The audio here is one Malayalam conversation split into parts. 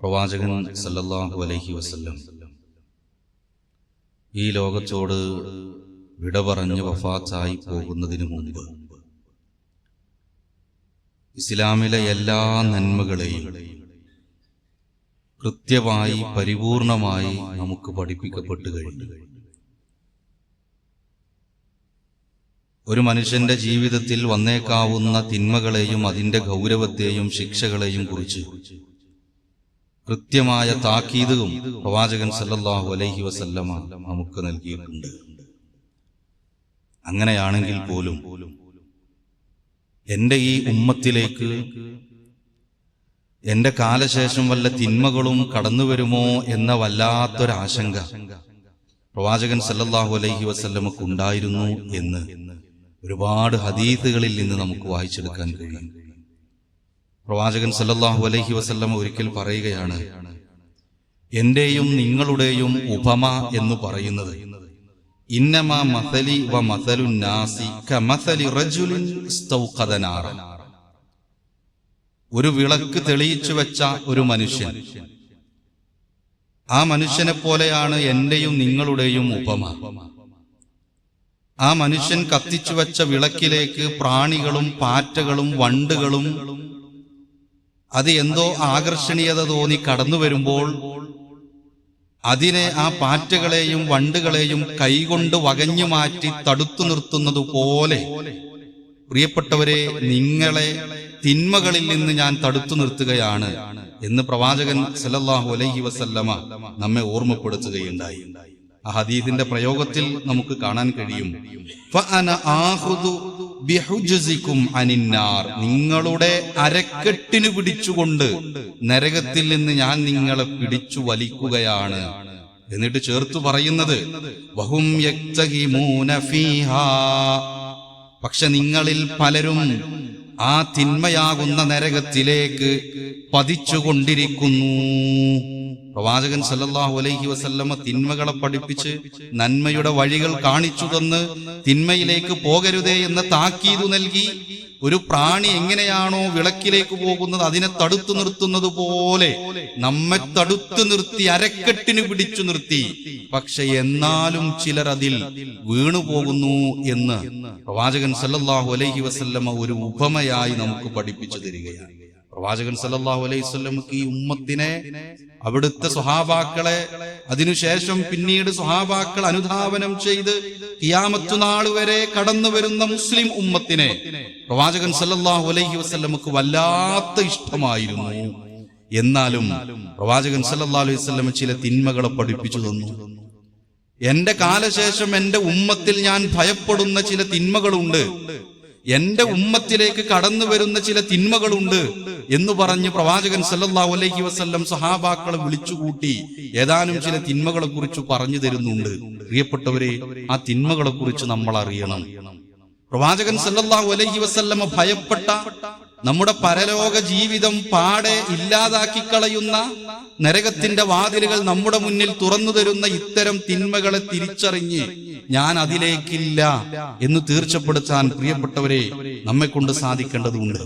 പ്രവാചകൻ സല്ലല്ലാഹു അലൈഹി വസല്ലം ഈ ലോകത്തോട് വിട പറഞ്ഞ് വഫാത്തായി പോകുന്നതിന് മുമ്പ് ഇസ്ലാമിലെ എല്ലാ നന്മകളെയും കൃത്യമായി പരിപൂർണമായി നമുക്ക് പഠിപ്പിക്കപ്പെട്ടു കഴിഞ്ഞു. ഒരു മനുഷ്യന്റെ ജീവിതത്തിൽ വന്നേക്കാവുന്ന തിന്മകളെയും അതിന്റെ ഗൗരവത്തെയും ശിക്ഷകളെയും കുറിച്ച് കൃത്യമായ താക്കീതും പ്രവാചകൻ സല്ലല്ലാഹു അലൈഹി വസല്ലമ നമുക്ക് നൽകിയിട്ടുണ്ട്. അങ്ങനെയാണെങ്കിൽ പോലും എന്റെ ഈ ഉമ്മത്തിലേക്ക് എന്റെ കാലശേഷം വല്ല തിന്മകളും കടന്നു വരുമോ എന്ന വല്ലാത്തൊരാശങ്ക പ്രവാചകൻ സല്ലല്ലാഹു അലൈഹി വസല്ലമക്ക് ഉണ്ടായിരുന്നു എന്ന് ഒരുപാട് ഹദീസുകളിൽ നിന്ന് നമുക്ക് വായിച്ചെടുക്കാൻ കഴിയും. പ്രവാചകൻ സല്ലാഹു അലൈഹി വസ്ല്ലം ഒരിക്കൽ പറയുകയാണ് എന്റെയും നിങ്ങളുടെയും ഉപമ എന്ന് പറയുന്നത് മസലി വ ഒരു വിളക്ക് തെളിയിച്ചു വെച്ച ഒരു മനുഷ്യൻ ആ മനുഷ്യനെ പോലെയാണ് എന്റെയും നിങ്ങളുടെയും ഉപമ. ആ മനുഷ്യൻ കത്തിച്ചു വെച്ച വിളക്കിലേക്ക് പ്രാണികളും പാറ്റകളും വണ്ടുകളും അത് എന്തോ ആകർഷണീയത തോന്നി കടന്നു വരുമ്പോൾ അതിനെ ആ പാറ്റകളെയും വണ്ടുകളെയും കൈകൊണ്ട് വകഞ്ഞു മാറ്റി തടുത്തു നിർത്തുന്നത് പോലെ. പ്രിയപ്പെട്ടവരെ നിങ്ങളെ തിന്മകളിൽ നിന്ന് ഞാൻ തടുത്തു നിർത്തുകയാണ് എന്ന് പ്രവാചകൻ സലല്ലാഹു അലൈഹി വസല്ലമ നമ്മെ ഓർമ്മപ്പെടുത്തുകയുണ്ടായി. ആ ഹദീദിന്റെ പ്രയോഗത്തിൽ നമുക്ക് കാണാൻ കഴിയും. നിങ്ങളുടെ അരക്കെട്ടിന് പിടിച്ചുകൊണ്ട് നരകത്തിൽ നിന്ന് ഞാൻ നിങ്ങളെ പിടിച്ചു വലിക്കുകയാണ്. എന്നിട്ട് ചേർത്തു പറയുന്നത് ഫീഹാ. പക്ഷെ നിങ്ങളിൽ പലരും ആ തിന്മയാകുന്ന നരകത്തിലേക്ക് പതിച്ചുകൊണ്ടിരിക്കുന്നു. പ്രവാചകൻ സല്ലല്ലാഹു അലൈഹി വസല്ലമ തിന്മകളെ പഠിപ്പിച്ച് നന്മയുടെ വഴികൾ കാണിച്ചു തന്ന് തിന്മയിലേക്ക് പോകരുതേ എന്ന താക്കീതു നൽകി ഒരു പ്രാണി എങ്ങനെയാണോ വിളക്കിലേക്ക് പോകുന്നത് അതിനെ തടുത്തു നിർത്തുന്നത് പോലെ നമ്മെ തടുത്തു നിർത്തി അരക്കെട്ടിന് പിടിച്ചു നിർത്തി. പക്ഷെ എന്നാലും ചിലർ അതിൽ വീണു പോകുന്നു എന്ന് പ്രവാചകൻ സല്ലല്ലാഹു അലൈഹി വസല്ലമ ഒരു ഉപമയായി നമുക്ക് പഠിപ്പിച്ചു തരികയാണ്. പ്രവാചകൻ സല്ലാഹു അലൈഹി വസല്ലമക്ക് ഈ ഉമ്മത്തിനെ അവിടുത്തെ സ്വഹാബാക്കളെ അതിനുശേഷം പിന്നീട് സ്വഹാബാക്കൾ അനുധാവനം ചെയ്ത് കിയാമത്തുനാൾ വരെ കടന്നു വരുന്ന മുസ്ലിം ഉമ്മത്തിനെ പ്രവാചകൻ സല്ലാഹു അലൈഹി വസല്ലമക്ക് വല്ലാത്ത ഇഷ്ടമായിരുന്നു. എന്നാലും പ്രവാചകൻ സല്ലാ അലൈഹി വസല്ലമ ചില തിന്മകളെ പഠിപ്പിച്ചു തന്നു. എന്റെ കാലശേഷം എന്റെ ഉമ്മത്തിൽ ഞാൻ ഭയപ്പെടുന്ന ചില തിന്മകളുണ്ട്. എന്റെ ഉമ്മത്തിലേക്ക് കടന്നു വരുന്ന ചില തിന്മകളുണ്ട് എന്ന് പറഞ്ഞ് പ്രവാചകൻ സല്ലാ അലൈഹി വസ്ല്ലം സഹാബാക്കളെ വിളിച്ചുകൂട്ടി ഏതാനും ചില തിന്മകളെ കുറിച്ച് പറഞ്ഞു തരുന്നുണ്ട്. പ്രിയപ്പെട്ടവരെ ആ തിന്മകളെ കുറിച്ച് നമ്മൾ അറിയണം പ്രവാചകൻ സല്ലല്ലാഹു അലൈഹി വസ്ല്ലമ ഭയപ്പെട്ട നമ്മുടെ പരലോക ജീവിതം പാടെ ഇല്ലാതാക്കി കളയുന്ന നരകത്തിന്റെ വാതിലുകൾ നമ്മുടെ മുന്നിൽ തുറന്നു തരുന്ന ഇത്തരം തിന്മകളെ തിരിച്ചറിഞ്ഞ് ഞാൻ അതിലേക്കില്ല എന്ന് തീർച്ചപ്പെടുത്താൻ പ്രിയപ്പെട്ടവരെ നമ്മെ കൊണ്ട് സാധിക്കേണ്ടതുണ്ട്.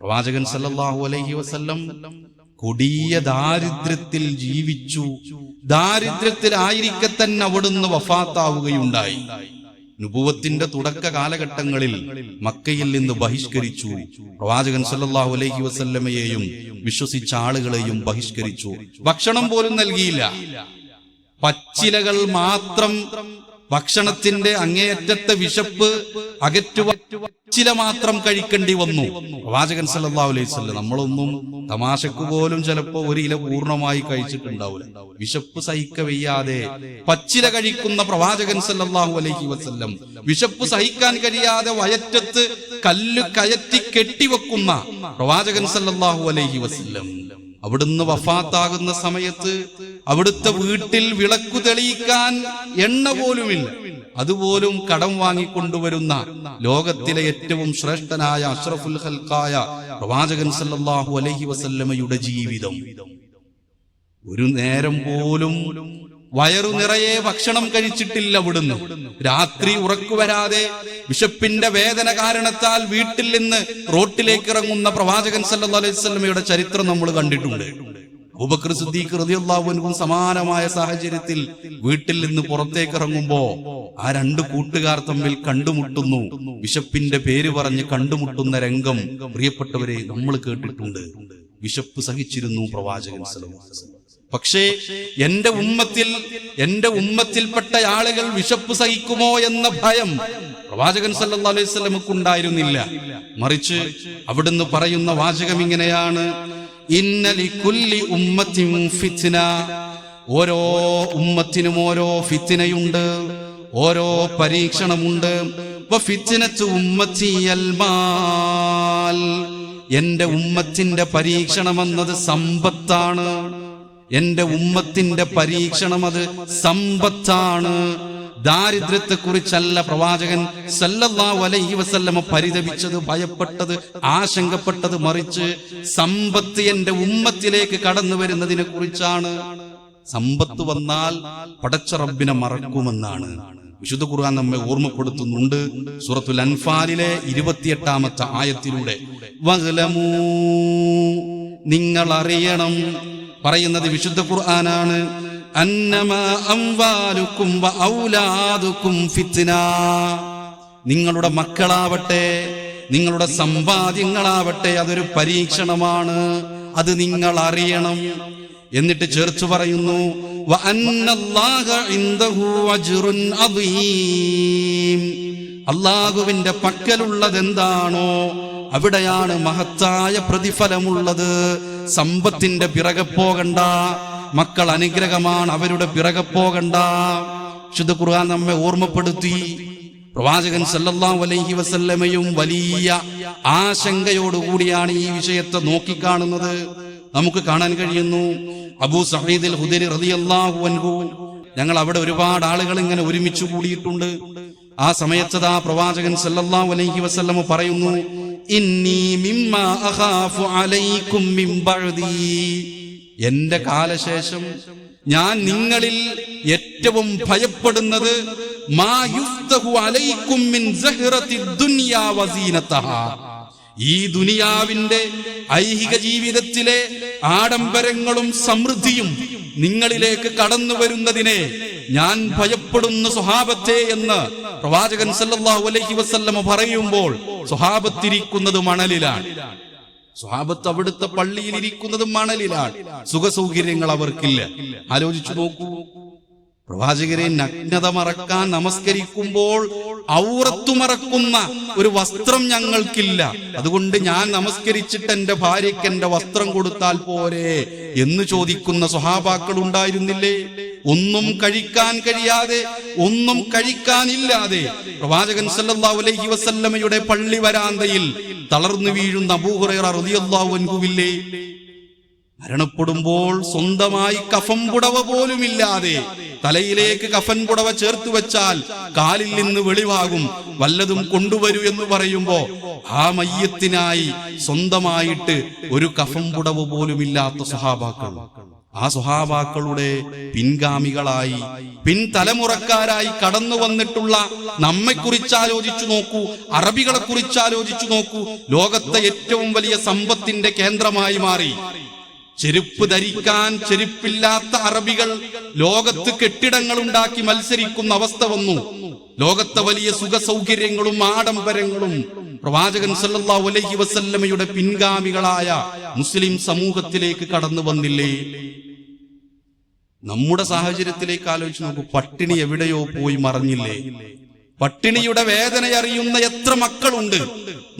പ്രവാചകൻ സല്ലാഹു അലൈഹി വസല്ലം കൊടിയ ദാരിദ്ര്യത്തിൽ ജീവിച്ചു. ദാരിദ്ര്യത്തിലായിരിക്കെ തന്നെ അവിടുന്ന് വഫാത്താവുകയുണ്ടായി. നുപുവത്തിന്റെ തുടക്ക കാലഘട്ടങ്ങളിൽ മക്കയിൽ നിന്ന് ബഹിഷ്കരിച്ചു. പ്രവാചകൻ സല്ലാഹു അലൈഹി വസല്ലമയെയും വിശ്വസിച്ച ആളുകളെയും ബഹിഷ്കരിച്ചു. ഭക്ഷണം പോലും നൽകിയില്ല. പച്ചിലകൾ മാത്രം ഭക്ഷണത്തിന്റെ അങ്ങേയറ്റത്തെ വിശപ്പ് അകറ്റുവാൻ ചില മാത്രം കഴിക്കേണ്ടി വന്നു. പ്രവാചകൻ വസല്ലം നമ്മളൊന്നും തമാശക്ക് പോലും ചിലപ്പോ ഒരു ഇല പൂർണമായി കഴിച്ചിട്ടുണ്ടാവില്ല. വിശപ്പ് സഹിക്ക വയ്യാതെ പച്ചില കഴിക്കുന്ന പ്രവാചകൻ സല്ലാഹു അലൈഹി വസ്ല്ലം വിശപ്പ് സഹിക്കാൻ കഴിയാതെ വയറ്റത്ത് കല്ല് കയറ്റി കെട്ടിവെക്കുന്ന പ്രവാചകൻ സല്ലാഹു അലൈഹി വസ്ല്ലം അവിടുന്ന് വഫാത്താകുന്ന സമയത്ത് അവിടുത്തെ വീട്ടിൽ വിളക്കു തെളിയിക്കാൻ എണ്ണ പോലുമില്ല. അതുപോലും കടം വാങ്ങിക്കൊണ്ടുവരുന്ന ലോകത്തിലെ ഏറ്റവും ശ്രേഷ്ഠനായ അഷ്റഫുൽ ഹൽക്കായ പ്രവാചകൻ സല്ലാഹു അലഹി വസല്ലമയുടെ ജീവിതം. ഒരു നേരം പോലും വയറു നിറയെ ഭക്ഷണം കഴിച്ചിട്ടില്ല അവിടുന്ന്. രാത്രി ഉറക്കു വരാതെ വിശപ്പിന്റെ വേദന കാരണത്താൽ വീട്ടിൽ നിന്ന് റോട്ടിലേക്ക് ഇറങ്ങുന്ന പ്രവാചകൻ സല്ലല്ലാഹു അലൈഹി സ്വലമയുടെ ചരിത്രം നമ്മൾ കണ്ടിട്ടുണ്ട്. അബൂബക്കർ സിദ്ദീഖ് റളിയല്ലാഹുവിനും സമാനമായ സാഹചര്യത്തിൽ വീട്ടിൽ നിന്ന് പുറത്തേക്ക് ഇറങ്ങുമ്പോ ആ രണ്ട് കൂട്ടുകാർ തമ്മിൽ കണ്ടുമുട്ടുന്നു. വിശപ്പിന്റെ പേര് പറഞ്ഞ് കണ്ടുമുട്ടുന്ന രംഗം പ്രിയപ്പെട്ടവരെ നമ്മൾ കേട്ടിട്ടുണ്ട്. വിശപ്പ് സഹിച്ചിരുന്നു പ്രവാചകൻ. പക്ഷേ എന്റെ ഉമ്മത്തിൽ എന്റെ ഉമ്മത്തിൽപ്പെട്ട ആളുകൾ വിശപ്പ് സഹിക്കുമോ എന്ന ഭയം പ്രവാചകൻ സല്ലല്ലാഹു അലൈഹി വസല്ലമക്ക് ഉണ്ടായിരുന്നില്ല മറിച്ച് അവിടുന്ന് പറയുന്ന വാചകം ഇങ്ങനെയാണ്. ഇന്നലി കുല്ലി ഉമ്മത്തിൻ ഫിത്ന. ഓരോ ഉമ്മത്തിനും ഓരോ ഫിത്തിനയുണ്ട് ഓരോ പരീക്ഷണമുണ്ട്. എന്റെ ഉമ്മത്തിന്റെ പരീക്ഷണം എന്നത് സമ്പത്താണ്. എന്റെ ഉമ്മത്തിന്റെ പരീക്ഷണം അത് സമ്പത്താണ്. ദാരിദ്ര്യത്തെ കുറിച്ചല്ല പ്രവാചകൻ പരിതപിച്ചത് ഭയപ്പെട്ടത് ആശങ്കപ്പെട്ടത് മറിച്ച് സമ്പത്ത് എന്റെ ഉമ്മത്തിലേക്ക് കടന്നു വരുന്നതിനെ കുറിച്ചാണ്. സമ്പത്ത് വന്നാൽ പടച്ച റബ്ബിനെ മറക്കുമെന്നാണ്. വിശുദ്ധ ഖുർആൻ നമ്മെ ഓർമ്മപ്പെടുത്തുന്നുണ്ട്. സൂറത്തുൽ അൻഫാലിലെ ഇരുപത്തിയെട്ടാമത്തെ ആയത്തിലൂടെ. നിങ്ങൾ അറിയണം പറയുന്നത് വിശുദ്ധ ഖുർആനാണ്. നിങ്ങളുടെ മക്കളാവട്ടെ നിങ്ങളുടെ സമ്പാദ്യങ്ങളാവട്ടെ അതൊരു പരീക്ഷണമാണ്. അത് നിങ്ങൾ അറിയണം. എന്നിട്ട് ചേർച്ചു പറയുന്നു. അള്ളാഹുവിന്റെ പക്കലുള്ളത് എന്താണോ അവിടെയാണ് മഹത്തായ പ്രതിഫലമുള്ളത്. സമ്പത്തിന്റെ പിറകെ പോകണ്ട മക്കൾ അനുഗ്രഹമാണ് അവരുടെ പിറകെ പോകണ്ട. ശുദ്ധ ഖുർആൻ നമ്മെ ഓർമ്മപ്പെടുത്തി. പ്രവാചകൻ സല്ലല്ലാഹു അലൈഹി വസല്ലമയും വലിയ ആശങ്കയോടുകൂടിയാണ് ഈ വിഷയത്തെ നോക്കിക്കാണുന്നത്. നമുക്ക് കാണാൻ കഴിയുന്നു അബൂ സഹീദിൽ ഹുദരി റളിയല്ലാഹു അൻഹു ഞങ്ങൾ അവിടെ ഒരുപാട് ആളുകൾ ഇങ്ങനെ ഒരുമിച്ച് കൂടിയിട്ടുണ്ട്. ആ സമയത്തതാ പ്രവാചകൻ സല്ലല്ലാഹു അലൈഹി വസല്ലമ പറയുന്നു ഇന്നി മിമ്മ അഖാഫു അലൈക്കും മിൻ ബഅദി. എന്റെ കാലശേഷം ഞാൻ നിങ്ങളിൽ ഏറ്റവും ഭയപ്പെടുന്നത് ഈ ദുനിയാവിന്റെ ഐഹിക ജീവിതത്തിലെ ആഡംബരങ്ങളും സമൃദ്ധിയും നിങ്ങളിലേക്ക് കടന്നു വരുന്നതിനെ ഞാൻ ഭയപ്പെടുന്ന സ്വഹാബത്തെ എന്ന് പ്രവാചകൻ സല്ലാഹു അലൈഹി വസല്ലമ പറയുമ്പോൾ സ്വഹാബത്തിരിക്കുന്നത് മണലിലാണ്. സ്വഹാബത്ത് അവിടുത്തെ പള്ളിയിൽ ഇരിക്കുന്നത് മണലിലാണ്. സുഖസൗകര്യങ്ങൾ അവർക്കില്ല. ആലോചിച്ചു നോക്കൂ. പ്രവാചകരെ നഗ്നത മറക്കാൻ നമസ്കരിക്കുമ്പോൾ ഔറത്തു മറക്കുന്ന ഒരു വസ്ത്രം ഞങ്ങൾക്കില്ല. അതുകൊണ്ട് ഞാൻ നമസ്കരിച്ചിട്ട് എന്റെ ഭാര്യയ്ക്ക് എന്റെ വസ്ത്രം കൊടുത്താൽ പോരെ എന്ന് ചോദിക്കുന്ന സ്വഹാബാക്കൾ ഉണ്ടായിരുന്നില്ലേ? ഒന്നും കഴിക്കാൻ കഴിയാതെ ഒന്നും കഴിക്കാനില്ലാതെ പ്രവാചകൻ സല്ലല്ലാഹു അലൈഹി വസല്ലമയുടെ പള്ളി വരാന്തയിൽ തളർന്നു വീഴുന്ന അബൂഹുറൈറ റളിയല്ലാഹു മരണപ്പെടുമ്പോൾ സ്വന്തമായി കഫം പുടവ പോലുമില്ലാതെ തലയിലേക്ക് കഫൻ പുടവ ചേർത്ത് വെച്ചാൽ കാലിൽ നിന്ന് വെളിവാകും. വല്ലതും കൊണ്ടുവരൂ എന്ന് പറയുമ്പോ ആ മയ്യത്തിനായി സ്വന്തമായിട്ട് ഒരു കഫം പുടവ് പോലുമില്ലാത്ത സ്വഹാബാക്കൾ. ആ സ്വഹാബാക്കളുടെ പിൻഗാമികളായി പിൻതലമുറക്കാരായി കടന്നു വന്നിട്ടുള്ള നമ്മെക്കുറിച്ച് ആലോചിച്ചു നോക്കൂ അറബികളെ കുറിച്ച് ആലോചിച്ചു നോക്കൂ. ലോകത്തെ ഏറ്റവും വലിയ സമ്പത്തിന്റെ കേന്ദ്രമായി മാറി. ചെരുപ്പ് ധരിക്കാൻ ചെരുപ്പില്ലാത്ത അറബികൾ ലോകത്ത് കെട്ടിടങ്ങൾ ഉണ്ടാക്കി മത്സരിക്കുന്ന അവസ്ഥ വന്നു. ലോകത്തെ വലിയ സുഖ സൗകര്യങ്ങളും ആഡംബരങ്ങളും പ്രവാചകൻ സല്ലാ അലൈഹി വസല്ലമയുടെ പിൻഗാമികളായ മുസ്ലിം സമൂഹത്തിലേക്ക് കടന്നു വന്നില്ലേ? നമ്മുടെ സാഹചര്യത്തിലേക്ക് ആലോചിച്ച് നോക്കൂ പട്ടിണി എവിടെയോ പോയി മറഞ്ഞില്ലേ? പട്ടിണിയുടെ വേദന അറിയുന്ന എത്ര മക്കളുണ്ട്?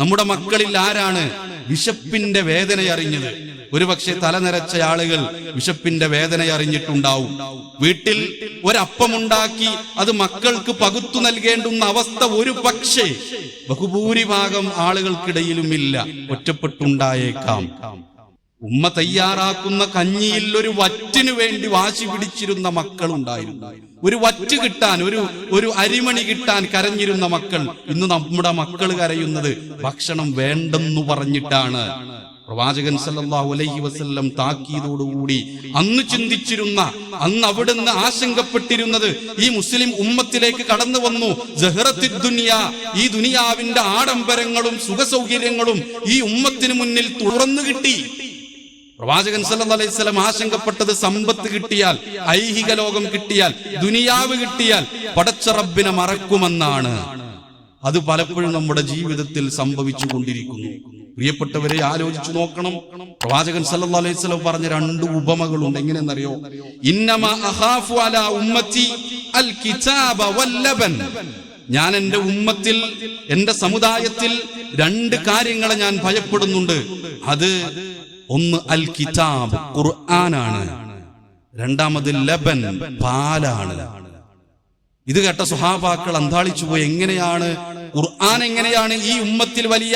നമ്മുടെ മക്കളിൽ ആരാണ് വിശപ്പിന്റെ വേദന അറിഞ്ഞത്? ഒരുപക്ഷെ തലനിരച്ച ആളുകൾ വിശപ്പിന്റെ വേദന അറിഞ്ഞിട്ടുണ്ടാവും. വീട്ടിൽ ഒരപ്പമുണ്ടാക്കി അത് മക്കൾക്ക് പകുത്തു നൽകേണ്ടുന്ന അവസ്ഥ ഒരു പക്ഷേ ബഹുഭൂരിഭാഗം ആളുകൾക്കിടയിലും ഇല്ല ഒറ്റപ്പെട്ടുണ്ടായേക്കാം. ഉമ്മ തയ്യാറാക്കുന്ന കഞ്ഞിയിൽ ഒരു വറ്റിനു വേണ്ടി വാശി പിടിച്ചിരുന്ന മക്കളുണ്ടായിരുന്നു. ഒരു വറ്റ് കിട്ടാൻ ഒരു ഒരു അരിമണി കിട്ടാൻ കരഞ്ഞിരുന്ന മക്കൾ ഇന്ന് നമ്മുടെ മക്കൾ കരയുന്നത് ഭക്ഷണം വേണ്ടെന്നു പറഞ്ഞിട്ടാണ്. പ്രവാചകൻ സല്ലല്ലാഹു അലൈഹി വസല്ലം താക്കീതോടുകൂടി അന്ന് ചിന്തിച്ചിരുന്ന അന്ന് അവിടുന്ന് ആശങ്കപ്പെട്ടിരുന്നത് ഈ മുസ്ലിം ഉമ്മത്തിലേക്ക് കടന്നു വന്നു. ദുനിയ ഈ ദുനിയാവിന്റെ ആഡംബരങ്ങളും സുഖസൗകര്യങ്ങളും ഈ ഉമ്മത്തിന് മുന്നിൽ തുറന്നു കിട്ടി. പ്രവാചകൻ സല്ലല്ലാഹു അലൈഹി വസല്ലം ആശങ്കപ്പെട്ടത് സമ്പത്ത് കിട്ടിയാൽ ഐഹിക ലോകം കിട്ടിയാൽ ദുനിയാവ് കിട്ടിയാൽ പടച്ച റബ്ബിനെ മറക്കുമെന്നാണ്. അത് പലപ്പോഴും നമ്മുടെ ജീവിതത്തിൽ സംഭവിച്ചു കൊണ്ടിരിക്കുന്നു പ്രിയപ്പെട്ടവരെ ആലോചിച്ചു നോക്കണം. പ്രവാചകൻ സല്ലല്ലാഹു അലൈഹി വസല്ലം പറഞ്ഞ രണ്ട് ഉപമകളുണ്ട്. എങ്ങനെയെന്നറിയോ? ഇന്നമ അഹാഫു അലാ ഉമ്മത്തി അൽ കിതാബ ഞാൻ എന്റെ ഉമ്മത്തിൽ എന്റെ സമുദായത്തിൽ രണ്ട് കാര്യങ്ങളെ ഞാൻ ഭയപ്പെടുന്നുണ്ട്. അത് ഒന്ന് അൽ കിതാബ് ഖുർആനാണ്. രണ്ടാമത് ലബൻ പാലാണ്. ഇത് കേട്ട സുഹാബാക്കൾ അന്താളിച്ചു പോയി എങ്ങനെയാണ്? ഖുർആൻ എങ്ങനെയാണ്? ഈ ഉമ്മത്തിൽ വലിയ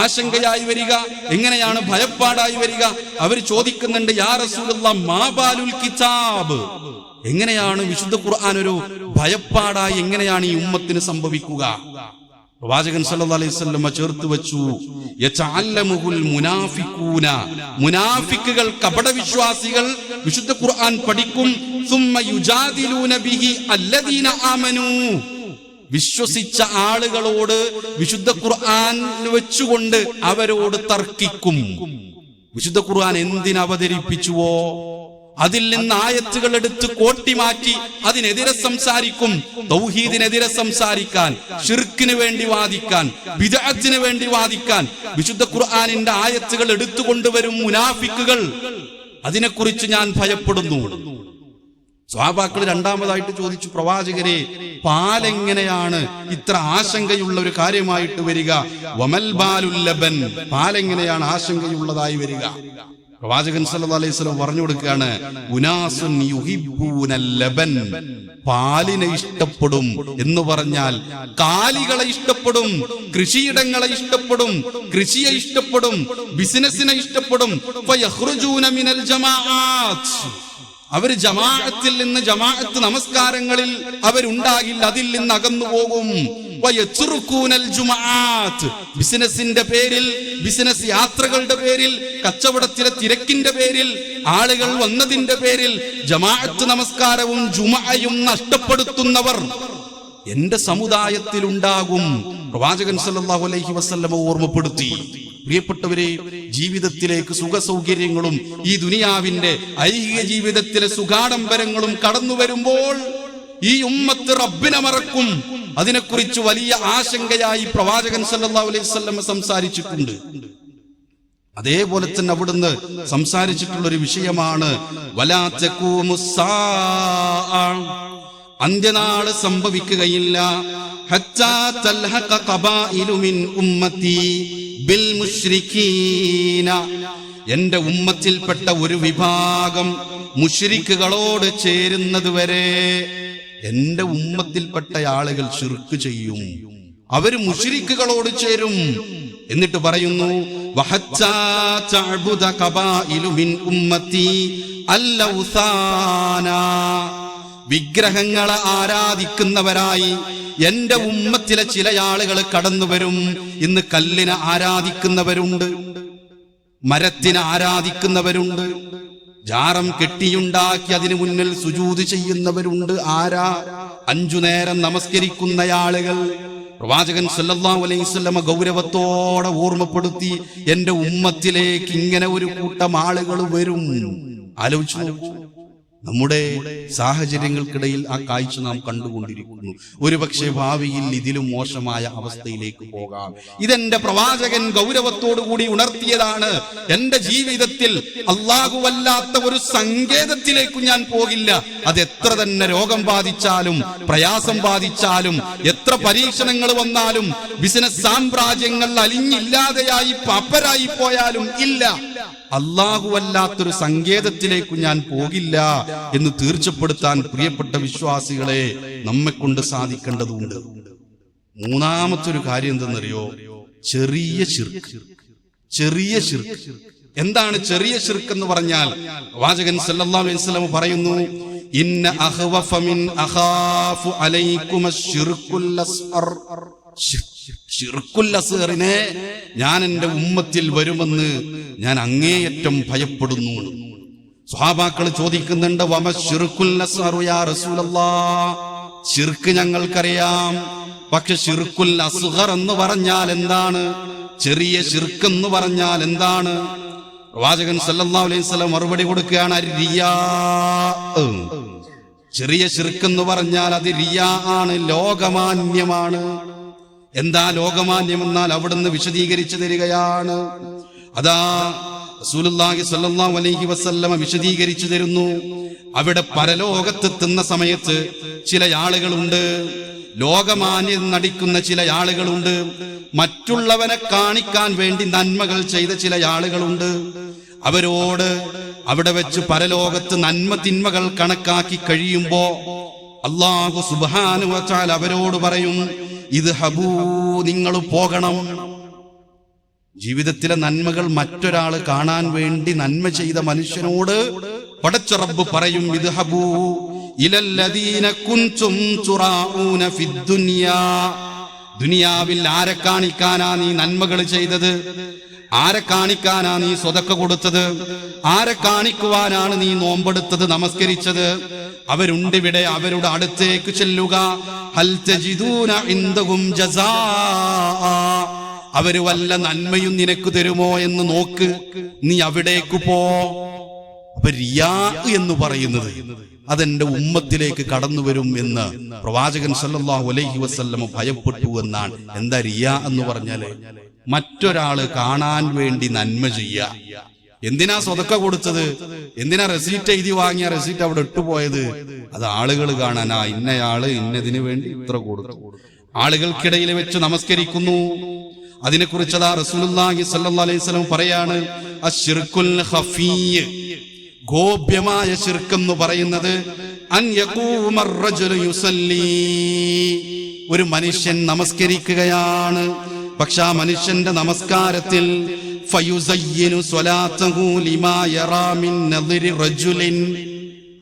ആശങ്കയായി വരിക എങ്ങനെയാണ് ഭയപ്പാടായി വരിക? അവർ ചോദിക്കുന്നുണ്ട് യാ റസൂലുള്ള മാബാലുൽ കിതാബ്? എങ്ങനെയാണ് വിശുദ്ധ ഖുർആൻ ഒരു ഭയപ്പാടായി എങ്ങനെയാണ് ഈ ഉമ്മത്തിന് സംഭവിക്കുക? പ്രവാചകൻ സല്ലല്ലാഹു അലൈഹി വസല്ലമ ചേർത്ത് വെച്ചു യതഅല്ലമുൽ മുനാഫിഖൂന. മുനാഫിക്കുകൾ കപടവിശ്വാസികൾ വിശുദ്ധ ഖുർആൻ പഠിക്കും വിശ്വസിച്ച ആളുകളോട് വിശുദ്ധ ഖുർആൻ വെച്ചുകൊണ്ട് അവരോട് തർക്കിക്കും. വിശുദ്ധ ഖുർആൻ എന്തിനവതരിപ്പിച്ചുവോ അതിൽ നിന്ന് ആയത്തുകൾ എടുത്ത് കോട്ടി മാറ്റി അതിനെതിരെ സംസാരിക്കും. തൗഹീദിനെതിരെ സംസാരിക്കാൻ ഷിർക്കിന് വേണ്ടി വാദിക്കാൻ ബിദഅത്തിന് വേണ്ടി വാദിക്കാൻ വിശുദ്ധ ഖുർആനിന്റെ ആയത്തുകൾ എടുത്തുകൊണ്ടുവരും മുനാഫിക്കുകൾ. അതിനെക്കുറിച്ച് ഞാൻ ഭയപ്പെടുന്നു. സ്വാഭാക്കൾ രണ്ടാമതായിട്ട് ചോദിച്ചു പ്രവാചകരെ പാലെങ്ങനെയാണ് ഇത്ര ആശങ്കയുള്ള ഒരു കാര്യമായിട്ട് വരിക? വമൽ ബാലുല്ലബൻ പാലെങ്ങനെയാണ് ആശങ്കയുള്ളതായി വരിക? പ്രവാചകൻ സല്ലല്ലാഹു അലൈഹി വസല്ലം പറഞ്ഞു കൊടുക്കുകയാണ് ലബൻ പാലിനെ ഇഷ്ടപ്പെടും എന്ന് പറഞ്ഞാൽ കാലികളെ ഇഷ്ടപ്പെടും കൃഷിയിടങ്ങളെ ഇഷ്ടപ്പെടും കൃഷിയെ ഇഷ്ടപ്പെടും ബിസിനസിനെ ഇഷ്ടപ്പെടും. ഫയഖ്റുജൂന മിനൽ ജമാഅത്ത്. അവർ ജമാഅത്തിൽ നിന്ന് ജമാഅത്ത് നമസ്കാരങ്ങളിൽ അവരുണ്ടാകില്ല അതിൽ നിന്ന് അകന്നു പോകും. ബിസിനസിന്റെ പേരിൽ ബിസിനസ് യാത്രകളുടെ പേരിൽ കച്ചവടത്തിലെ തിരക്കിന്റെ പേരിൽ ആളുകൾ വന്നതിന്റെ പേരിൽ ജമാഅത്ത് നമസ്കാരവും ജുമയും നഷ്ടപ്പെടുത്തുന്നവർ എന്റെ സമുദായത്തിൽ ഉണ്ടാകും പ്രവാചകൻ സല്ലാഹു അലൈഹി വസ്ല്ലമ ഓർമ്മപ്പെടുത്തി. പ്രിയപ്പെട്ടവരെ ജീവിതത്തിലേക്ക് സുഖ സൗകര്യങ്ങളും ഈ ദുനിയാവിന്റെ ഐഹിക ജീവിതത്തിലെ സുഖാഡംബരങ്ങളും കടന്നു വരുമ്പോൾ ഈ ഉമ്മത്ത് റബ്ബിനെ മറക്കും. അതിനെക്കുറിച്ച് വലിയ ആശങ്കയായി പ്രവാചകൻ അലൈഹി വസല്ലം സംസാരിച്ചിട്ടുണ്ട്. അതേപോലെ തന്നെ അവിടുന്ന് സംസാരിച്ചിട്ടുള്ള ഒരു വിഷയമാണ് വലാ തഖൂമുസ്സാ അന്ത്യനാൾ സംഭവിക്കുകയില്ല. എന്റെ ഉമ്മത്തിൽപ്പെട്ട ഒരു വിഭാഗം മുശ്രിക്കുകളോട് ചേരുന്നത് വരെ എന്റെ ഉമ്മത്തിൽപ്പെട്ട ആളുകൾ ശിർക്ക് ചെയ്യും. അവർ മുശ്രിക്കുകളോട് ചേരും. എന്നിട്ട് പറയുന്നു ഉമ്മത്തി അല്ലൗസാന വിഗ്രഹങ്ങളെ ആരാധിക്കുന്നവരായി എന്റെ ഉമ്മത്തിലെ ചില ആളുകൾ കടന്നു വരും. ഇന്ന് കല്ലിനെ ആരാധിക്കുന്നവരുണ്ട്. മരത്തിനെ ആരാധിക്കുന്നവരുണ്ട്. ജാറം കെട്ടിയുണ്ടാക്കി അതിനു മുന്നിൽ സുജൂത് ചെയ്യുന്നവരുണ്ട്. ആരാ? അഞ്ചു നേരം നമസ്കരിക്കുന്ന ആളുകൾ പ്രവാചകൻ അലൈഹി വസല്ലമ ഗൗരവത്തോടെ ഓർമ്മപ്പെടുത്തി എന്റെ ഉമ്മത്തിലേക്ക് ഇങ്ങനെ ഒരു കൂട്ടം ആളുകൾ വരും. ആലോചിച്ചു നമ്മുടെ സാഹചര്യങ്ങൾക്കിടയിൽ ആ കാഴ്ച നാം കണ്ടുകൊണ്ടിരിക്കുന്നു. ഒരുപക്ഷെ ഭാവിയിൽ ഇതിലും മോശമായ അവസ്ഥയിലേക്ക് പോകാം. ഇതെന്റെ പ്രവാചകൻ കൂടി ഉണർത്തിയതാണ്. എന്റെ ജീവിതത്തിൽ അല്ലാഹുവല്ലാത്ത ഒരു സങ്കേതത്തിലേക്ക് ഞാൻ പോകില്ല. അത് എത്ര തന്നെ രോഗം ബാധിച്ചാലും പ്രയാസം ബാധിച്ചാലും എത്ര പരീക്ഷണങ്ങൾ വന്നാലും ബിസിനസ് സാമ്രാജ്യങ്ങൾ അലിഞ്ഞില്ലാതെയായി പപ്പരായി പോയാലും ഇല്ല. അല്ലാഹുവല്ലാത്തൊരു സങ്കേതത്തിലേക്ക് ഞാൻ പോകില്ല എന്ന് തീർച്ചപ്പെടുത്താൻ പ്രിയപ്പെട്ട വിശ്വാസികളെ നമ്മെ കൊണ്ട് സാധിക്കേണ്ടതുണ്ട്. മൂന്നാമത്തെ ഒരു കാര്യം എന്തെന്നറിയോ? ചെറിയ ശിർക്ക്. ചെറിയ ശിർക്ക്. എന്താണ് ചെറിയ ശിർക്ക് എന്ന് പറഞ്ഞാൽ? വാചകൻ സല്ലല്ലാഹു അലൈഹി വസല്ലം പറയുന്നു ഇന്ന മിൻ അലൈക്കും ഷിർക്കുൽ അസ്ഗറിനെ ഞാൻ എന്റെ ഉമ്മത്തിൽ വരുമെന്ന് ഞാൻ അങ്ങേയറ്റം ഭയപ്പെടുന്നു. സ്വഹാബാക്കൾ ചോദിക്കുന്നുണ്ട് വമ ഷിർക്ക് ഞങ്ങൾക്കറിയാം. പക്ഷെ ഷിർക്കുൽ അസുഹർ എന്ന് പറഞ്ഞാൽ എന്താണ്? ചെറിയ ഷിർക്ക് എന്ന് പറഞ്ഞാൽ എന്താണ്? പ്രവാചകൻ സല്ലല്ലാഹു അലൈഹി വസല്ലം മറുപടി കൊടുക്കുകയാണ്. ചെറിയ ശിർക്കെന്ന് പറഞ്ഞാൽ അത് റിയ ആണ് ലോകമാന്യമാണ്. എന്താ ലോകമാന്യം എന്നാൽ അവിടുന്ന് വിശദീകരിച്ചു തരികയാണ്. അതാ റസൂലുള്ളാഹി സ്വല്ലല്ലാഹു അലൈഹി വസല്ലമ വിശദീകരിച്ചു തരുന്നു. അവിടെ പരലോകത്തെത്തുന്ന സമയത്ത് ചില ആളുകളുണ്ട്. ലോകമാന്യം നടിക്കുന്ന ചില ആളുകളുണ്ട്. മറ്റുള്ളവനെ കാണിക്കാൻ വേണ്ടി നന്മകൾ ചെയ്ത ചില ആളുകളുണ്ട്. അവരോട് അവിടെ വെച്ച് പരലോകത്ത് നന്മ തിന്മകൾ കണക്കാക്കി കഴിയുമ്പോ അള്ളാഹു സുബാനു വച്ചാൽ അവരോട് പറയും ഇത് ഹബൂ നിങ്ങൾ പോകണം. ജീവിതത്തിലെ നന്മകൾ മറ്റൊരാൾ കാണാൻ വേണ്ടി നന്മ ചെയ്ത മനുഷ്യനോട് പടച്ചറബ് പറയും ഇത് ഹബൂ ഇലല്ലദീന കുൻതും തുറാഊന ഫിദ്ദുനിയാ ദുനിയാവിൽ ആരെ കാണിക്കാനാ നീ നന്മകൾ ചെയ്തത്? ആരെ കാണിക്കാനാ നീ സ്വതക്ക കൊടുത്തത്? ആരെ കാണിക്കുവാനാണ് നീ നോമ്പെടുത്തത് നമസ്കരിച്ചത്? അവരുണ്ടിവിടെ അവരുടെ അടുത്തേക്ക് ചെല്ലുക. അവർ വല്ല നന്മയും നിനക്ക് തരുമോ എന്ന് നോക്ക്. നീ അവിടേക്ക് പോ. അപ്പൊ റിയാ എന്ന് പറയുന്നത് അതെന്റെ ഉമ്മത്തിലേക്ക് കടന്നു വരും എന്ന് പ്രവാചകൻ സല്ലാഹു അലൈഹി വസ്ല്ലം ഭയപ്പെട്ടു എന്നാണ്. എന്താ റിയ എന്ന് പറഞ്ഞാൽ മറ്റൊരാൾ കാണാൻ വേണ്ടി നന്മ ചെയ്യ. എന്തിനാ സ്വതക്ക കൊടുത്തത്? എന്തിനാ റെസീറ്റ് എഴുതി വാങ്ങിയ റെസീറ്റ് അവിടെ ഇട്ടുപോയത്? അത് ആളുകൾ കാണാനാ. ഇന്നയാൾ ഇന്നതിന് വേണ്ടി ഇത്ര കൊടുത്തു. ആളുകൾക്കിടയിൽ വെച്ച് നമസ്കരിക്കുന്നു. അതിനെക്കുറിച്ച് അതാ റസൂലുള്ളാഹി അലൈഹി വസല്ലം പറയാണ് അശ്ശിർക്കുൽ ഗോപ്യമായ ശിർക്കെന്ന് പറയുന്നത് ഒരു മനുഷ്യൻ നമസ്കരിക്കുകയാണ്. പക്ഷെ ആ മനുഷ്യന്റെ നമസ്കാരത്തിൽ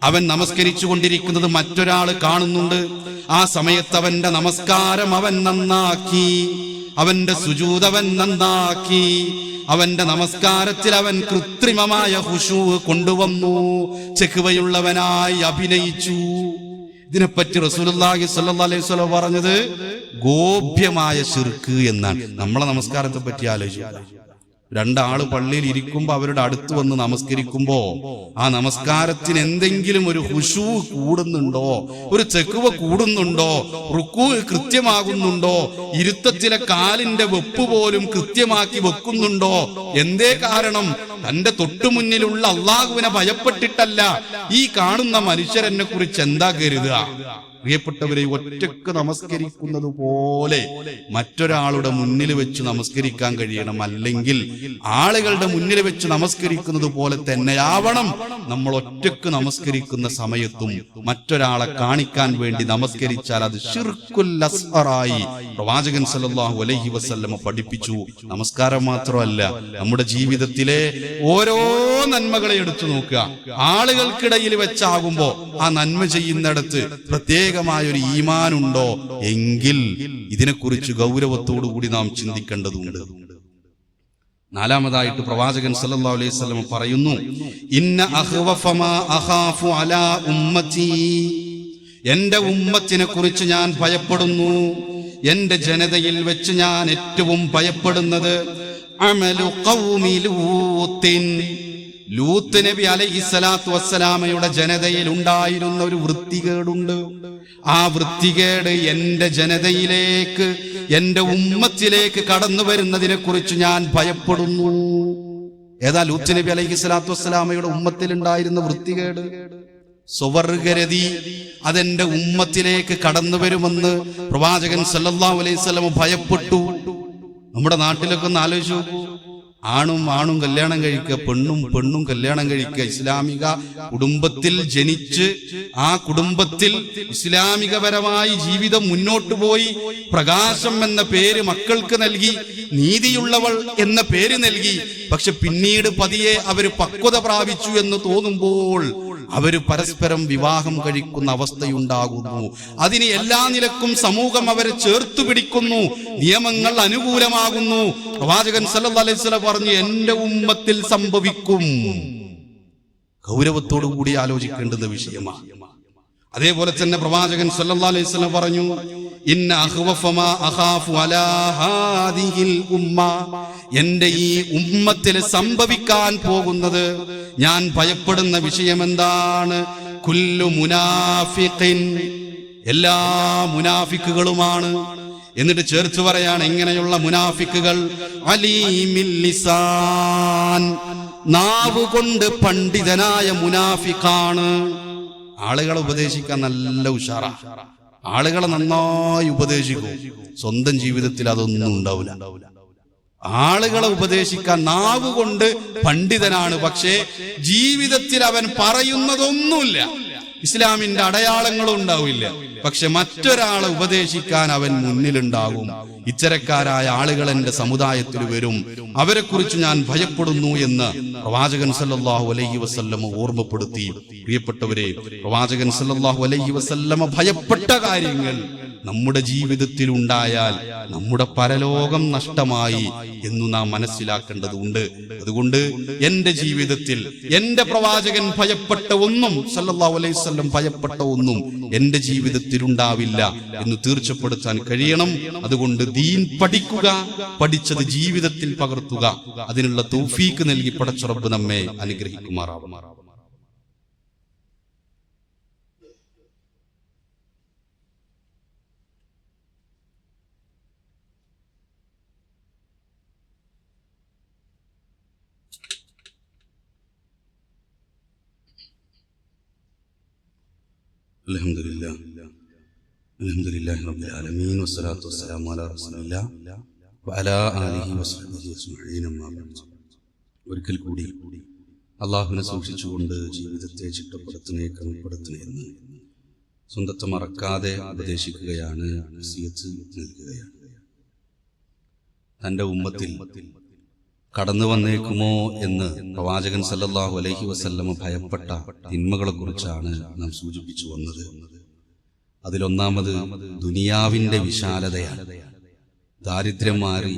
അവൻ നമസ്കരിച്ചു കൊണ്ടിരിക്കുന്നത് മറ്റൊരാൾ കാണുന്നുണ്ട്. ആ സമയത്ത് അവന്റെ നമസ്കാരം അവൻ നന്നാക്കി. അവന്റെ സുജൂതവൻ നന്നാക്കി. അവന്റെ നമസ്കാരത്തിൽ അവൻ കൃത്രിമമായ ഹുഷു കൊണ്ടുവന്നു. ചെക്കുവയുള്ളവനായി അഭിനയിച്ചു. ഇതിനെപ്പറ്റി റസൂലി സല്ലാസ്വല പറഞ്ഞത് ഗോപ്യമായ ശിർക്ക് എന്നാണ്. നമ്മളെ നമസ്കാരത്തെ പറ്റി ആലോചിക്കുക രണ്ടാൾ പള്ളിയിൽ ഇരിക്കുമ്പോ അവരുടെ അടുത്ത് വന്ന് നമസ്കരിക്കുമ്പോ ആ നമസ്കാരത്തിന് എന്തെങ്കിലും ഒരു ഹുഷു കൂടുന്നുണ്ടോ? ഒരു ചെക്കുവ കൂടുന്നുണ്ടോ? റുക്കു കൃത്യമാകുന്നുണ്ടോ? ഇരുത്തത്തിലെ കാലിന്റെ വെപ്പ് പോലും കൃത്യമാക്കി വെക്കുന്നുണ്ടോ? എന്തേ കാരണം? തന്റെ തൊട്ടുമുന്നിലുള്ള അള്ളാഹുവിനെ ഭയപ്പെട്ടിട്ടല്ല ഈ കാണുന്ന മനുഷ്യരെന്നെ കുറിച്ച് എന്താ കരുതുക? പ്രിയപ്പെട്ടവരെ ഒറ്റയ്ക്ക് നമസ്കരിക്കുന്നത് പോലെ മറ്റൊരാളുടെ മുന്നിൽ വെച്ച് നമസ്കരിക്കാൻ കഴിയണം. അല്ലെങ്കിൽ ആളുകളുടെ മുന്നിൽ വെച്ച് നമസ്കരിക്കുന്നത് പോലെ തന്നെയാവണം. നമ്മൾ ഒറ്റയ്ക്ക് നമസ്കരിക്കുന്ന സമയത്തും മറ്റൊരാളെ കാണിക്കാൻ വേണ്ടി നമസ്കരിച്ചാൽ അത് ഷിർക്കുൽ അസ്ഹറായി പ്രവാചകൻ സല്ലല്ലാഹു അലൈഹി വസ്ല്ലമ പഠിപ്പിച്ചു. നമസ്കാരം മാത്രമല്ല നമ്മുടെ ജീവിതത്തിലെ ഓരോ നന്മകളെ എടുത്തു നോക്കുക. ആളുകൾക്കിടയിൽ വെച്ചാകുമ്പോ ആ നന്മ ചെയ്യുന്നിടത്ത് പ്രത്യേകമായ ഒരു ഈമാനുണ്ടോ? എങ്കിൽ ഇതിനെക്കുറിച്ച് ഗൗരവത്തോടു കൂടി നാം ചിന്തിക്കേണ്ടതുണ്ട്. നാലാമതായിട്ട് പ്രവാചകൻ സല്ലല്ലാഹു അലൈഹി വസല്ലം പറയുന്നു ഇന്ന അഖ്വഫമാ അഖാഫു അലാ ഉമ്മത്തി. എന്റെ ഉമ്മത്തിനെ കുറിച്ച് ഞാൻ ഭയപ്പെടുന്നു. എന്റെ ജനതയിൽ വെച്ച് ഞാൻ ഏറ്റവും ഭയപ്പെടുന്നത് അമലു ഖൗമി ലൂത്തിൻ. ലൂത്ത് നബി അലൈഹി സ്വലാത്തു വസ്സലാമയുടെ ജനതയിൽ ഉണ്ടായിരുന്ന ഒരു വൃത്തികേടുണ്ട്. ആ വൃത്തികേട് എന്റെ ജനതയിലേക്ക് എന്റെ ഉമ്മത്തിലേക്ക് കടന്നു വരുന്നതിനെ കുറിച്ച് ഞാൻ ഭയപ്പെടുന്നു. ഏതാ ലൂത്ത് നബി അലൈഹി സ്വലാത്തു വസ്സലാമയുടെ ഉമ്മത്തിൽ ഉണ്ടായിരുന്ന വൃത്തികേട്? സുവർഗരതി അതെന്റെ ഉമ്മത്തിലേക്ക് കടന്നു വരുമെന്ന് പ്രവാചകൻ സല്ലാ അലൈഹി വസല്ലം ഭയപ്പെട്ടു. നമ്മുടെ നാട്ടിലൊക്കെ ഒന്ന് ആലോചിച്ചു ആണും ആണും കല്യാണം കഴിക്കുക പെണ്ണും പെണ്ണും കല്യാണം കഴിക്കുക ഇസ്ലാമിക കുടുംബത്തിൽ ജനിച്ച് ആ കുടുംബത്തിൽ ഇസ്ലാമികപരമായി ജീവിതം മുന്നോട്ട് പോയി. പ്രകാശം എന്ന പേര് മക്കൾക്ക് നൽകി നീതിയുള്ളവൾ എന്ന പേര് നൽകി. പക്ഷെ പിന്നീട് പതിയെ അവർ പക്വത പ്രാപിച്ചു എന്ന് തോന്നുമ്പോൾ അവർ പരസ്പരം വിവാഹം കഴിക്കുന്ന അവസ്ഥയുണ്ടാകുന്നു. അതിന് എല്ലാ നിലക്കും സമൂഹം അവരെ ചേർത്തു പിടിക്കുന്നു. നിയമങ്ങൾ അനുകൂലമാകുന്നു. പ്രവാചകൻ സല്ലല്ലാഹു അലൈഹി വസല്ലം പറഞ്ഞു എന്റെ ഉമ്മത്തിൽ സംഭവിക്കും. ഗൗരവത്തോടു കൂടി ആലോചിക്കേണ്ടുന്ന വിഷയമാണ്. അതേപോലെ തന്നെ പ്രവാചകൻ സല്ലല്ലാഹു അലൈഹി വസല്ലം പറഞ്ഞു എന്റെ ഈ ഉമ്മത്തിൽ സംഭവിക്കാൻ പോകുന്നത് ഞാൻ ഭയപ്പെടുന്ന വിഷയം എന്താണ് കുല്ലു മുനാഫിഖിൻ. എല്ലാ മുനാഫിക്കുകളുമാണ് എന്നിട്ട് ചേർത്ത് പറയാണ് എങ്ങനെയുള്ള മുനാഫിക്കുകൾ നാവ് കൊണ്ട് പണ്ഡിതനായ മുനാഫിക്കാണ് ആളുകളെ ഉപദേശിക്കാൻ നല്ല ഉഷാറ. ആളുകളെ നന്നായി ഉപദേശിക്കും. സ്വന്തം ജീവിതത്തിൽ അതൊന്നും ഉണ്ടാവില്ല. ആളുകളെ ഉപദേശിക്കാൻ നാവുകൊണ്ട് പണ്ഡിതനാണ്. പക്ഷേ ജീവിതത്തിൽ അവൻ പറയുന്നതൊന്നുമില്ല. ഇസ്ലാമിന്റെ അടയാളങ്ങളും ഉണ്ടാവില്ല. പക്ഷെ മറ്റൊരാളെ ഉപദേശിക്കാൻ അവൻ മുന്നിലുണ്ടാകും. ഇത്തരക്കാരായ ആളുകൾ എന്റെ സമുദായത്തിൽ വരും. അവരെ കുറിച്ച് ഞാൻ ഭയപ്പെടുന്നു എന്ന് പ്രവാചകൻ സല്ലാഹു അലൈഹി വസല്ലമ ഓർമ്മപ്പെടുത്തി. പ്രിയപ്പെട്ടവരെ പ്രവാചകൻ സല്ലാഹു അലൈഹി വസല്ലമ ഭയപ്പെട്ട കാര്യങ്ങൾ നമ്മുടെ ജീവിതത്തിൽ ഉണ്ടായാൽ നമ്മുടെ പരലോകം നഷ്ടമായി എന്ന് നാം മനസ്സിലാക്കേണ്ടതുണ്ട്. അതുകൊണ്ട് എന്റെ ജീവിതത്തിൽ എന്റെ പ്രവാചകൻ ഭയപ്പെട്ട ഒന്നും സല്ലല്ലാഹു അലൈഹി വസല്ലം ഭയപ്പെട്ട ഒന്നും എന്റെ ജീവിതത്തിൽ ഉണ്ടാവില്ല എന്ന് തീർച്ചപ്പെടുത്താൻ കഴിയണം. അതുകൊണ്ട് ദീൻ പഠിക്കുക പഠിച്ചത് ജീവിതത്തിൽ പകർത്തുക. അതിനുള്ള തൗഫീക്ക് നൽകി പടച്ചുറപ്പ് നമ്മെ അനുഗ്രഹിക്കുമാറാവും الحمد لله الحمد لله رب العالمين والصلاة والسلام على رسول الله وعلى آله وصحبه أجمعين أما بعد ഒരിക്കൽ കൂടി അള്ളാഹുവിനെ സൂക്ഷിച്ചുകൊണ്ട് ജീവിതത്തെ ചിട്ടപ്പെടുത്തണേ ക്രമപ്പെടുത്തണേ എന്ന് സ്വന്തത്തെ മറക്കാതെ ഉപദേശിക്കുകയാണ് വസിയത്ത് നൽകുകയാണ് തന്റെ ഉമ്മത്തിൽ കടന്നു വന്നേക്കുമോ എന്ന് പ്രവാചകൻ സല്ലല്ലാഹു അലൈഹി വസല്ലമ ഭയപ്പെട്ട തിന്മകളെ കുറിച്ചാണ് നാം സൂചിപ്പിച്ചു വന്നത്. അതിലൊന്നാമത് ദുനിയാവിന്റെ വിശാലതയാണ്. ദാരിദ്ര്യം മാറി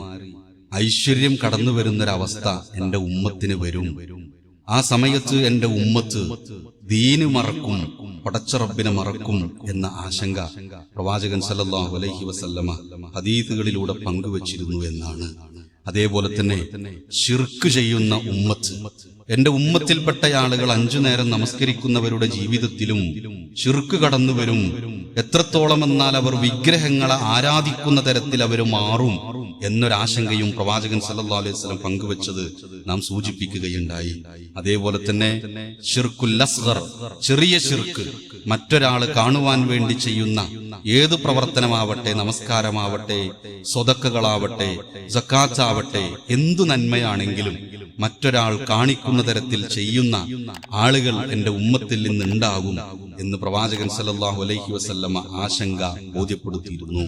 ഐശ്വര്യം കടന്നു വരുന്നൊരവസ്ഥ എന്റെ ഉമ്മത്തിന് വരും. ആ സമയത്ത് എന്റെ ഉമ്മത്ത് ദീന് മറക്കും പടച്ചറബിനെ മറക്കും എന്ന ആശങ്ക പ്രവാചകൻ സല്ലല്ലാഹു അലൈഹി വസല്ലമ ഹദീസുകളിലൂടെ പങ്കുവച്ചിരുന്നു എന്നാണ് അതേപോലെ തന്നെ ഷിർക്ക് ചെയ്യുന്ന ഉമ്മത്ത്. എന്റെ ഉമ്മത്തിൽപ്പെട്ട ആളുകൾ അഞ്ചു നേരം നമസ്കരിക്കുന്നവരുടെ ജീവിതത്തിലും ഷിർക്ക് കടന്നു വരും എത്രത്തോളം എന്നാൽ അവർ വിഗ്രഹങ്ങളെ ആരാധിക്കുന്ന തരത്തിൽ അവർ മാറും. എന്നൊരാശങ്കയും പ്രവാചകൻ സല്ലാ അലൈഹി സ്വലം പങ്കുവച്ചത് നാം സൂചിപ്പിക്കുകയുണ്ടായി. അതേപോലെ തന്നെ ചെറിയ ഷിർക്ക് മറ്റൊരാൾ കാണുവാൻ വേണ്ടി ചെയ്യുന്ന ഏത് പ്രവർത്തനമാവട്ടെ നമസ്കാരമാവട്ടെ സ്വതക്കുകളാവട്ടെ ജക്കാച്ചാവട്ടെ എന്തു നന്മയാണെങ്കിലും മറ്റൊരാൾ കാണിക്കുന്ന തരത്തിൽ ചെയ്യുന്ന ആളുകൾ എന്റെ ഉമ്മത്തിൽ നിന്നുണ്ടാകും എന്ന് പ്രവാചകൻ സല്ലല്ലാഹു അലൈഹി വസല്ലമ ആശങ്ക ബോധ്യപ്പെടുത്തിയിരുന്നു.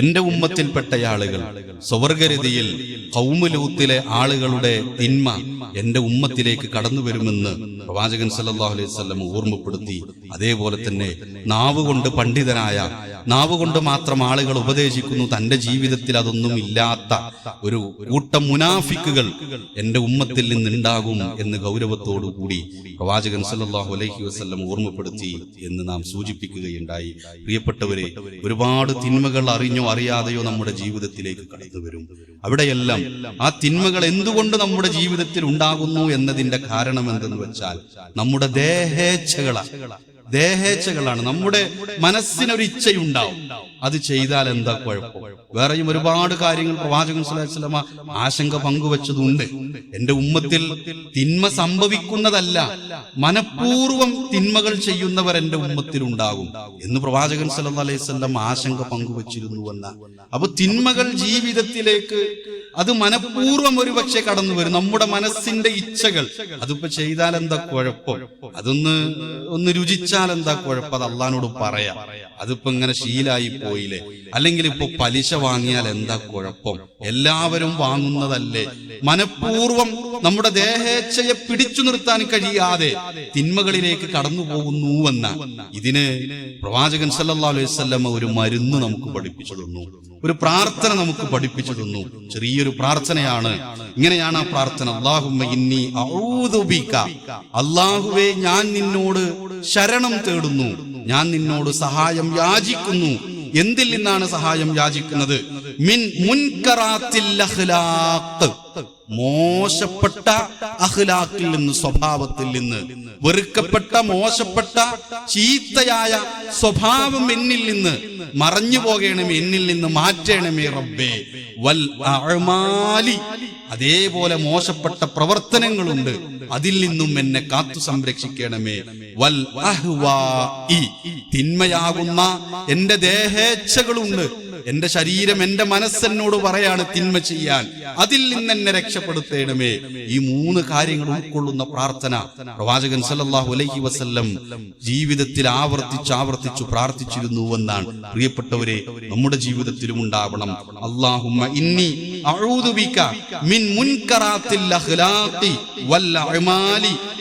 എന്റെ ഉമ്മത്തിൽപ്പെട്ട ആളുകൾ സ്വവർഗരതിയിൽ കൗമുലൂത്തിലെ ആളുകളുടെ തിന്മ എന്റെ ഉമ്മത്തിലേക്ക് കടന്നു വരുമെന്ന് പ്രവാചകൻ സല്ലല്ലാഹു അലൈഹി വല്ലം ഓർമ്മപ്പെടുത്തി. അതേപോലെ തന്നെ നാവുകൊണ്ട് പണ്ഡിതനായ നാവ് കൊണ്ട് മാത്രം ആളുകൾ ഉപദേശിക്കുന്നു. തന്റെ ജീവിതത്തിൽ അതൊന്നും ഇല്ലാത്ത ഒരു കൂട്ടം മുനാഫിക്കുകൾ എന്റെ ഉമ്മത്തിൽ നിന്നുണ്ടാകും എന്ന് ഗൗരവത്തോടു കൂടി പ്രവാചകൻ സല്ലല്ലാഹു അലൈഹി വസല്ലം ഓർമ്മപ്പെടുത്തി എന്ന് നാം സൂചിപ്പിക്കുകയുണ്ടായി. പ്രിയപ്പെട്ടവരെ ഒരുപാട് തിന്മകൾ അറിഞ്ഞോ അറിയാതെയോ നമ്മുടെ ജീവിതത്തിലേക്ക് കടന്നു വരും. അവിടെയെല്ലാം ആ തിന്മകൾ എന്തുകൊണ്ട് നമ്മുടെ ജീവിതത്തിൽ ഉണ്ടാകുന്നു എന്നതിന്റെ കാരണം എന്തെന്ന് വെച്ചാൽ നമ്മുടെ ദേഹേച്ഛകളാണ്. ദേഹേച്ഛകളാണ്. നമ്മുടെ മനസ്സിനൊരു ഇച്ഛയുണ്ടാവും അത് ചെയ്താൽ എന്താ കുഴപ്പം? വേറെയും ഒരുപാട് കാര്യങ്ങൾ പ്രവാചകൻ വസല്ലമ ആശങ്ക പങ്കുവച്ചതുണ്ട്. എന്റെ ഉമ്മത്തിൽ തിന്മ സംഭവിക്കുന്നതല്ല മനഃപൂർവം തിന്മകൾ ചെയ്യുന്നവർ എന്റെ ഉമ്മത്തിൽ ഉണ്ടാകും എന്ന് പ്രവാചകൻ സല്ലല്ലാഹു അലൈഹി വസല്ലം ആശങ്ക പങ്കുവച്ചിരുന്നു എന്ന അപ്പൊ തിന്മകൾ ജീവിതത്തിലേക്ക് അത് മനഃപൂർവം ഒരു പക്ഷെ കടന്നു വരും. നമ്മുടെ മനസ്സിന്റെ ഇച്ഛകൾ. അതിപ്പോ ചെയ്താൽ എന്താ കുഴപ്പം? അതൊന്ന് ഒന്ന് രുചിച്ചാൽ എന്താ കുഴപ്പം? അത് അള്ളഹാനോട് പറയാം. അതിപ്പോ ഇങ്ങനെ ശീലായി പോയില്ലേ? അല്ലെങ്കിൽ ഇപ്പൊ പലിശ വാങ്ങിയാൽ എന്താ കുഴപ്പം? എല്ലാവരും വാങ്ങുന്നതല്ലേ? മനഃപൂർവം നമ്മുടെ ദേഹേച്ഛയെ പിടിച്ചു നിർത്താൻ കഴിയാതെ തിന്മകളിലേക്ക് കടന്നു പോകുന്നുവെന്ന ഇതിന് പ്രവാചകൻ സല്ലാ അലൈഹി വസല്ലമ ഒരു മരുന്ന് നമുക്ക് പഠിപ്പിച്ചു ഒരു പ്രാർത്ഥന നമുക്ക് പഠിപ്പിച്ചു തന്നു. ചെറിയൊരു പ്രാർത്ഥനയാണ്. ഇങ്ങനെയാണ് ആ പ്രാർത്ഥന. അള്ളാഹുവേ ഞാൻ നിന്നോട് ശരണം തേടുന്നു. ഞാൻ നിന്നോട് സഹായം യാചിക്കുന്നു. എന്തിൽ നിന്നാണ് സഹായം യാചിക്കുന്നത്? മിൻ മോശപ്പെട്ട അഹ്ലാക്കിൽ നിന്ന് സ്വഭാവത്തിൽ നിന്ന്. വെറുക്കപ്പെട്ട മോശപ്പെട്ട ചീത്തയായ സ്വഭാവം എന്നിൽ നിന്ന് മറഞ്ഞു പോകണമേ എന്നിൽ നിന്ന് മാറ്റണമേ റബ്ബേ. വൽ അഅ്മാലി. അതേപോലെ മോശപ്പെട്ട പ്രവർത്തനങ്ങളുണ്ട്. അതിൽ നിന്നും എന്നെ കാത്തു സംരക്ഷിക്കണമേ. വൽ അഹ്വാഇ. തിന്മയാകുന്ന എന്റെ ദേഹേച്ഛകളുണ്ട്. എന്റെ ശരീരം എന്റെ മനസ്സെന്നോട് പറയാണ് തിന്മ ചെയ്യാൻ. അതിൽ നിന്ന് എന്നെ രക്ഷപ്പെടുത്തേണമേ. ഈ മൂന്ന് കാര്യങ്ങൾ ഉൾക്കൊള്ളുന്ന പ്രാർത്ഥന. പ്രവാചകൻ സല്ലാഹു അലൈഹി വസ്ല്ലം ജീവിതത്തിൽ ആവർത്തിച്ച് ആവർത്തിച്ചു പ്രാർത്ഥിച്ചിരുന്നുവെന്നാണ്. പ്രിയപ്പെട്ടവരെ നമ്മുടെ ജീവിതത്തിലും ഉണ്ടാവണം. അല്ലാഹുമ്മ ഇന്നി മിൻ മുൻകറാത്തിൽ വൽ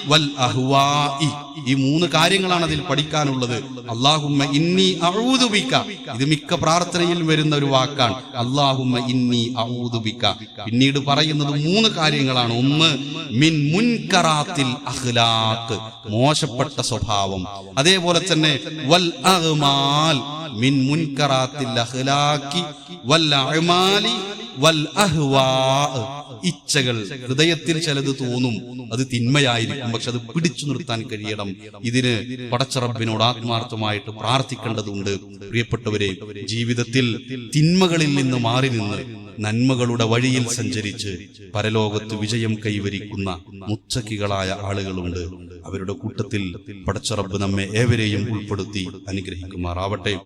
വൽ അഹ്വാഇ ഈ മൂന്ന് കാര്യങ്ങളാണ് അതിൽ പഠിക്കാനുള്ളത്. അള്ളാഹുമ്മ ഇന്നി അഊദുബിക്ക ഇത് മിക്ക പ്രാർത്ഥനയിൽ വരുന്ന ഒരു വാക്കാണ്. അള്ളാഹുമ്മ ഇന്നി അഊദുബിക്ക പിന്നീട് പറയുന്നത് മൂന്ന് കാര്യങ്ങളാണ്. ഒന്ന് മിൻ മുൻകറാത്തിൽ അഖ്ലാഖ്. മോശപ്പെട്ട സ്വഭാവം. അതേപോലെ തന്നെ വൽ അഹ്മാൽ. മിൻ മുൻകറാത്തിൽ അഖ്ലാഖി. വൽ അഅ്മാലി ഇച്ഛകൾ. ഹൃദയത്തിൽ ചിലത് തോന്നും. അത് തിന്മയായിരിക്കും. പക്ഷെ അത് പിടിച്ചു നിർത്താൻ കഴിയണം. ഇതിന് പടച്ചറബിനോട് ആത്മാർത്ഥമായിട്ട് പ്രാർത്ഥിക്കേണ്ടതുണ്ട്. പ്രിയപ്പെട്ടവരെ ജീവിതത്തിൽ തിന്മകളിൽ നിന്ന് മാറി നിന്ന് നന്മകളുടെ വഴിയിൽ സഞ്ചരിച്ച് പരലോകത്ത് വിജയം കൈവരിക്കുന്ന മുച്ചക്കികളായ ആളുകളുണ്ട്. അവരുടെ കൂട്ടത്തിൽ പടച്ചറബ് നമ്മെ ഏവരെയും ഉൾപ്പെടുത്തി അനുഗ്രഹിക്കുമാറാവട്ടെ.